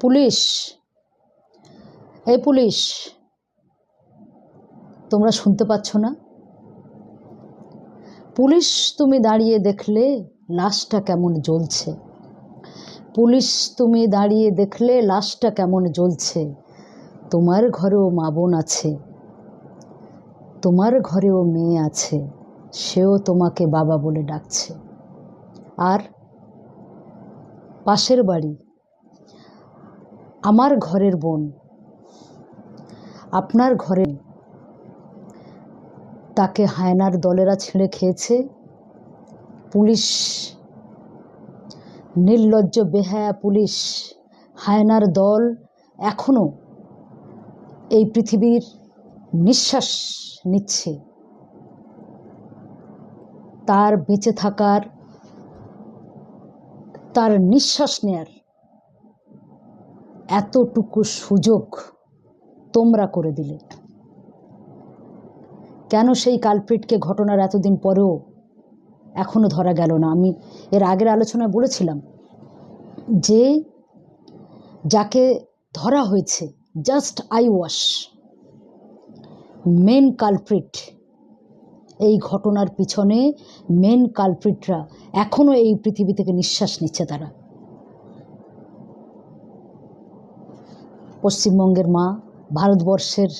Police. এই police, তোমরা শুনতে পাচ্ছ না? পুলিশ তুমি দাঁড়িয়ে দেখলে লাশটা কেমন জ্বলছে। পুলিশ তুমি দাঁড়িয়ে দেখলে লাশটা কেমন জ্বলছে। তোমার ঘরেও মা বোন আছে, তোমার ঘরেও মেয়ে আছে, সেও তোমাকে বাবা বলে ডাকছে। আর পাশের বাড়ি আমার ঘরের বোন। আপনার ঘরে তাকে হায়নার দলেরা ছিঁড়ে খেয়েছে। পুলিশ, নির্লজ্জ বেহায়া পুলিশ, হায়নার দল এখনও এই পৃথিবীর নিঃশ্বাস নিচ্ছে। তার বেঁচে থাকার, তার নিঃশ্বাস নেয়ার এতটুকু সুযোগ তোমরা করে দিলে। কেন সেই কালপ্রিটকে ঘটনার এতদিন পরেও এখনও ধরা গেল না? আমি এর আগের আলোচনায় বলেছিলাম যে যাকে ধরা হয়েছে just eye wash main culprit এই ঘটনার পিছনে মেন কালপ্রিটরা এখনও এই পৃথিবী থেকে নিঃশ্বাস নিচ্ছে তারা। পশ্চিমবঙ্গের মা, ভারতবর্ষের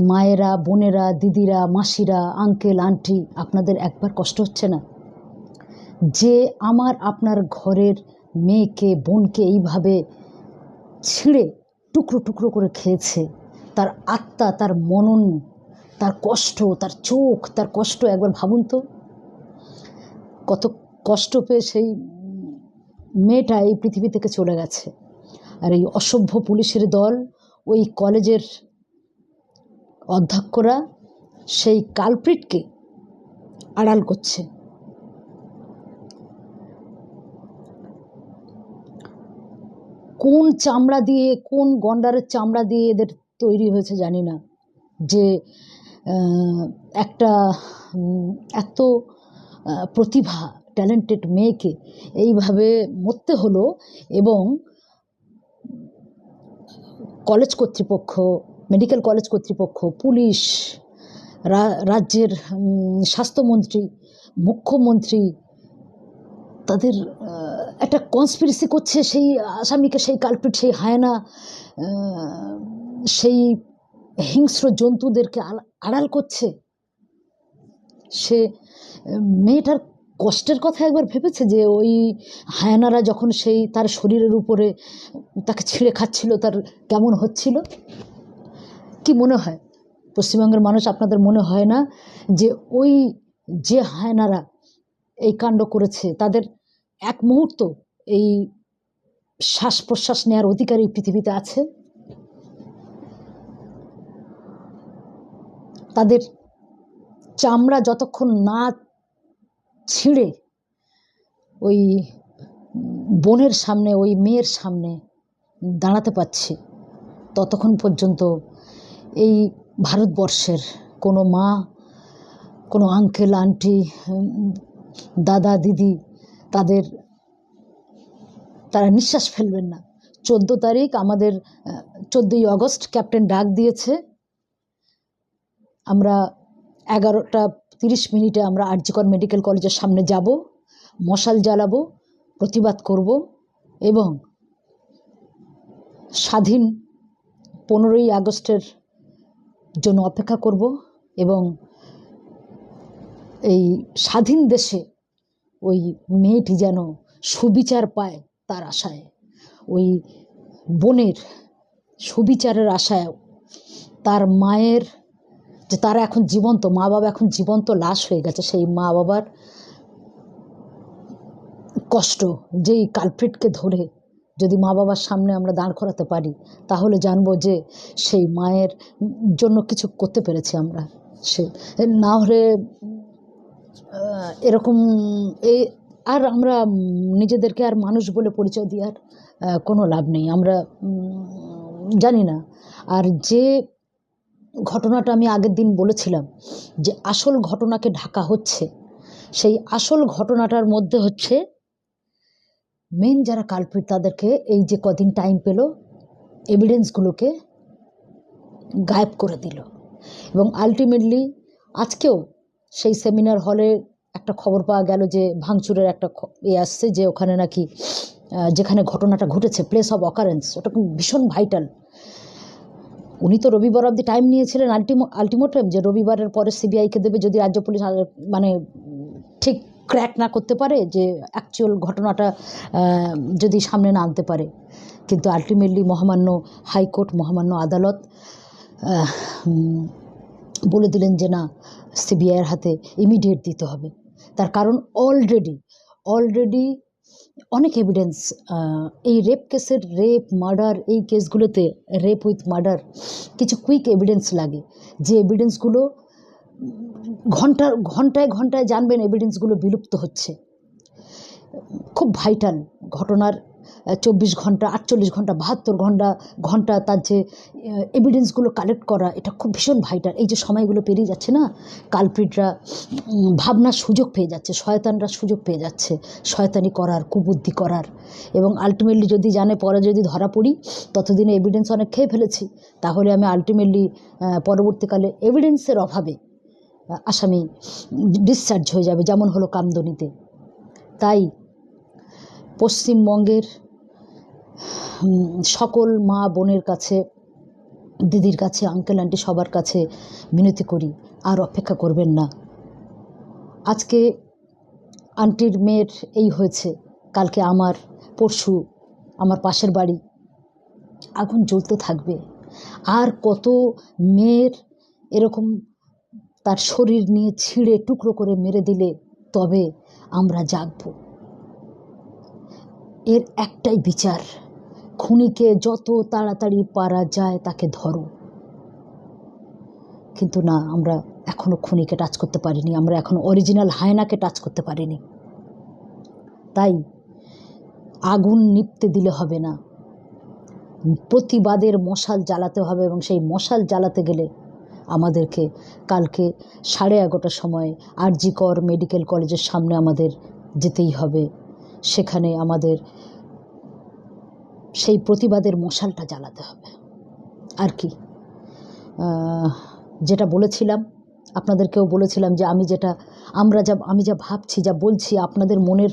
মায়েরা, বোনেরা, দিদিরা, মাসিরা, আঙ্কেল, আন্টি, আপনাদের একবার কষ্ট হচ্ছে না? যে আমার আপনার ঘরের মেয়েকে, বোনকে এইভাবে ছিঁড়ে টুকরো টুকরো করে খেয়েছে, তার আত্মা, তার মনন, তার কষ্ট, তার চোখ, তার কষ্ট একবার ভাবুন তো। কত কষ্ট পেয়ে সেই মেয়েটা এই পৃথিবী থেকে চলে গেছে। আর এই অসভ্য পুলিশের দল, ওই কলেজের অধ্যক্ষরা সেই কালপ্রিটকে আড়াল করছে। কোন চামড়া দিয়ে, কোন গন্ডারের চামড়া দিয়ে এদের তৈরি হয়েছে জানি না। যে একটা এত প্রতিভা ট্যালেন্টেড মেয়েকে এইভাবে মরতে হলো এবং কলেজ কর্তৃপক্ষ মেডিকেল কলেজ কর্তৃপক্ষ, পুলিশ রাজ্যের স্বাস্থ্যমন্ত্রী, মুখ্যমন্ত্রী, তাদের একটা কনস্পিরেসি করছে সেই আসামিকে, সেই কালপিট সেই হায়না সেই হিংস্র জন্তুদেরকে আড়াল করছে। সে, মেয়েটার কষ্টের কথা একবার ভেবেছে যে ওই হায়নারা যখন সেই তার শরীরের উপরে তাকে ছিঁড়ে খাচ্ছিল, তার কেমন হচ্ছিল? কি মনে হয়? পশ্চিমবঙ্গের মানুষ আপনাদের মনে হয় না যে ওই যে হায়নারা এই কাণ্ড করেছে, তাদের এক মুহূর্ত এই শ্বাস প্রশ্বাস নেওয়ার অধিকার এই পৃথিবীতে আছে? তাদের চামড়া যতক্ষণ না ছিঁড়ে ওই বোনের সামনে, ওই মেয়ের সামনে দাঁড়াতে পারছে। ততক্ষণ পর্যন্ত এই ভারতবর্ষের কোনো মা, কোনো আঙ্কেল আন্টি দাদা, দিদি, তাদের, তারা নিঃশ্বাস ফেলবেন না। চোদ্দ তারিখ আমাদের, চোদ্দোই আগস্ট ক্যাপ্টেন ডাক দিয়েছে। আমরা এগারোটা তিরিশ মিনিটে আমরা আরজিকর মেডিকেল কলেজের সামনে যাব, মশাল জ্বালাবো, প্রতিবাদ করব এবং স্বাধীন পনেরোই আগস্টের জন্য অপেক্ষা করব এবং এই স্বাধীন দেশে ওই মেয়েটি যেন সুবিচার পায় তার আশায়। ওই বোনের সুবিচারের আশায় তার মায়ের যে তারা এখন জীবন্ত, মা বাবা এখন জীবন্ত, লাশ হয়ে গেছে। সেই মা বাবার কষ্ট, যেই কালপ্রিটকে ধরে যদি মা বাবার সামনে আমরা দাঁড় করাতে পারি, তাহলে জানব যে সেই মায়ের জন্য কিছু করতে পেরেছি আমরা। সে, না হলে এরকম এই আর আমরা নিজেদেরকে আর মানুষ বলে পরিচয় দেওয়ার কোনো লাভ নেই। আমরা জানি না। আর যে ঘটনাটা আমি আগের দিন বলেছিলাম যে আসল ঘটনাকে ঢাকা হচ্ছে। সেই আসল ঘটনাটার মধ্যে হচ্ছে মেন যারা কালপ্রিট তাদেরকে এই যে কদিন টাইম পেল এভিডেন্সগুলোকে গায়েব করে দিল। এবং আলটিমেটলি আজকেও সেই সেমিনার হলে একটা খবর পাওয়া গেল যে ভাঙচুরের একটা এ আসছে যে ওখানে নাকি যেখানে ঘটনাটা ঘটেছে প্লেস অফ অকারেন্স ওটা ভীষণ ভাইটাল উনি তো রবিবার অবধি টাইম নিয়েছিলেন আলটিমো আলটিমেটাম যে রবিবারের পরে সিবিআইকে দেবে যদি রাজ্য পুলিশ মানে ঠিক ক্র্যাক না করতে পারে, যে অ্যাকচুয়াল ঘটনাটা যদি সামনে না আনতে পারে। কিন্তু আলটিমেটলি মহামান্য হাইকোর্ট, মহামান্য আদালত বলে দিলেন যে না সিবিআইয়ের হাতে ইমিডিয়েট দিতে হবে। তার কারণ অলরেডি অলরেডি অনেক এভিডেন্স এই রেপ কেসের রেপ মার্ডার এই কেসগুলোতে রেপ উইথ মার্ডার কিছু কুইক এভিডেন্স লাগে। যে এভিডেন্সগুলো ঘণ্টা, ঘন্টায় ঘন্টায় জানবেন এভিডেন্সগুলো বিলুপ্ত হচ্ছে। খুব ভাইটাল ঘটনার চব্বিশ ঘণ্টা, আটচল্লিশ ঘণ্টা, বাহাত্তর ঘণ্টা ঘণ্টা তার যে এভিডেন্সগুলো কালেক্ট করা, এটা খুব ভীষণ ভাইটাল এই যে সময়গুলো পেরিয়ে যাচ্ছে না কালপ্রিটরা ভাবনার সুযোগ পেয়ে যাচ্ছে, শয়তানরা সুযোগ পেয়ে যাচ্ছে, শয়তানি করার, কুবুদ্ধি করার। এবং আলটিমেটলি যদি জানে, পরে যদি ধরা পড়ি, ততদিনে এভিডেন্স অনেক খেয়ে ফেলেছি। তাহলে আমি আলটিমেটলি পরবর্তীকালে এভিডেন্সের অভাবে আসামি ডিসচার্জ হয়ে যাবে, যেমন হলো কামদনিতে। তাই পশ্চিমবঙ্গের সকল মা বোনের কাছে, দিদির কাছে আঙ্কেল আন্টি সবার কাছে মিনতি করি, আর অপেক্ষা করবেন না। আজকে আন্টির মেয়ের এই হয়েছে, কালকে আমার, পরশু আমার পাশের বাড়ি। আগুন জ্বলতে থাকবে। আর কত মেয়ের এরকম তার শরীর নিয়ে ছিঁড়ে টুকরো করে মেরে দিলে তবে আমরা জাগবো। এর একটাই বিচার। খুনিকে যত তাড়াতাড়ি পারা যায় তাকে ধরো। কিন্তু না, আমরা এখনও খুনিকে টাচ করতে পারিনি। আমরা এখনও অরিজিনাল হায়নাকে টাচ করতে পারিনি। তাই আগুন নিপতে দিলে হবে না। প্রতিবাদের মশাল জ্বালাতে হবে এবং সেই মশাল জ্বালাতে গেলে আমাদেরকে কালকে সাড়ে এগারোটার সময় আরজি কর মেডিকেল কলেজের সামনে আমাদের যেতেই হবে। সেখানে আমাদের সেই প্রতিবাদের মশালটা জ্বালাতে হবে। আর কি? যেটা বলেছিলাম, আপনাদেরকেও বলেছিলাম যে আমি যেটা, আমরা যা, আমি যা ভাবছি, যা বলছি, আপনাদের মনের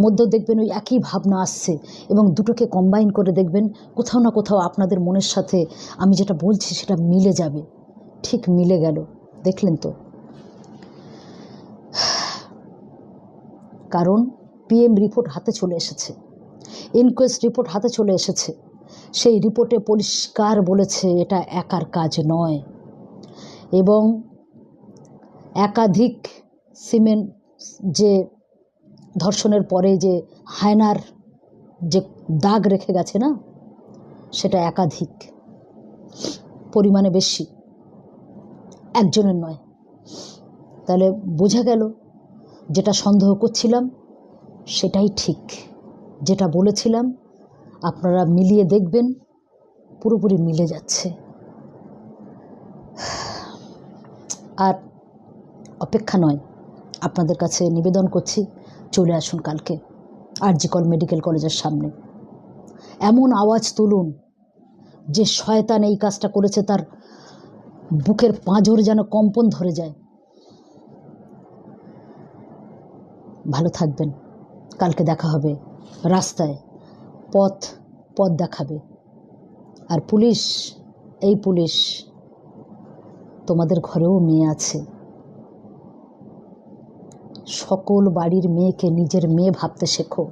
মধ্যেও দেখবেন ওই একই ভাবনা আসছে এবং দুটোকে কম্বাইন করে দেখবেন, কোথাও না কোথাও আপনাদের মনের সাথে আমি যেটা বলছি সেটা মিলে যাবে। ঠিক মিলে গেল। দেখলেন তো? কারণ পিএম রিপোর্ট হাতে চলে এসেছে। ইনকোয়েস্ট রিপোর্ট হাতে চলে এসেছে। সেই রিপোর্টে পরিষ্কার বলেছে, এটা একার কাজ নয়। এবং একাধিক সিমেন্ট যে ধর্ষণের পরে যে হায়নার যে দাগ রেখে গেছে না, সেটা একাধিক পরিমাণে বেশি, একজনের নয়। তাহলে বোঝা গেল, যেটা সন্দেহ করছিলাম সেটাই ঠিক। যেটা বলেছিলাম, আপনারা মিলিয়ে দেখবেন, পুরোপুরি মিলে যাচ্ছে। আর অপেক্ষা নয়, আপনাদের কাছে নিবেদন করছি, চলে আসুন কালকে আরজিকল মেডিকেল কলেজের সামনে। এমন আওয়াজ তুলুন, যে শয়তান এই কাজটা করেছে, তার বুকের পাঁজর যেন কম্পন ধরে যায়। ভালো থাকবেন। কালকে দেখা হবে। রাস্তায় পথ পথ দেখাবে। আর পুলিশ, এই পুলিশ তোমাদের ঘরেও মেয়ে আছে। সকল বাড়ির মেয়েকে নিজের মেয়ে ভাবতে শেখো।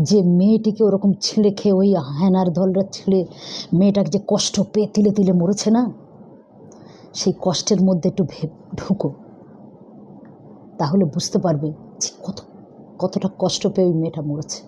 যে মেয়েটিকে ওরকম ছিঁড়ে খেয়ে ওই হেনার দলরা ছিঁড়ে মেয়েটাকে যে কষ্ট পেয়ে তিলে তিলে মরেছে না? সেই কষ্টের মধ্যে একটু ঢুকো। তাহলে বুঝতে পারবে যে কত কতটা কষ্ট পেয়ে ওই মেয়েটা মরেছে।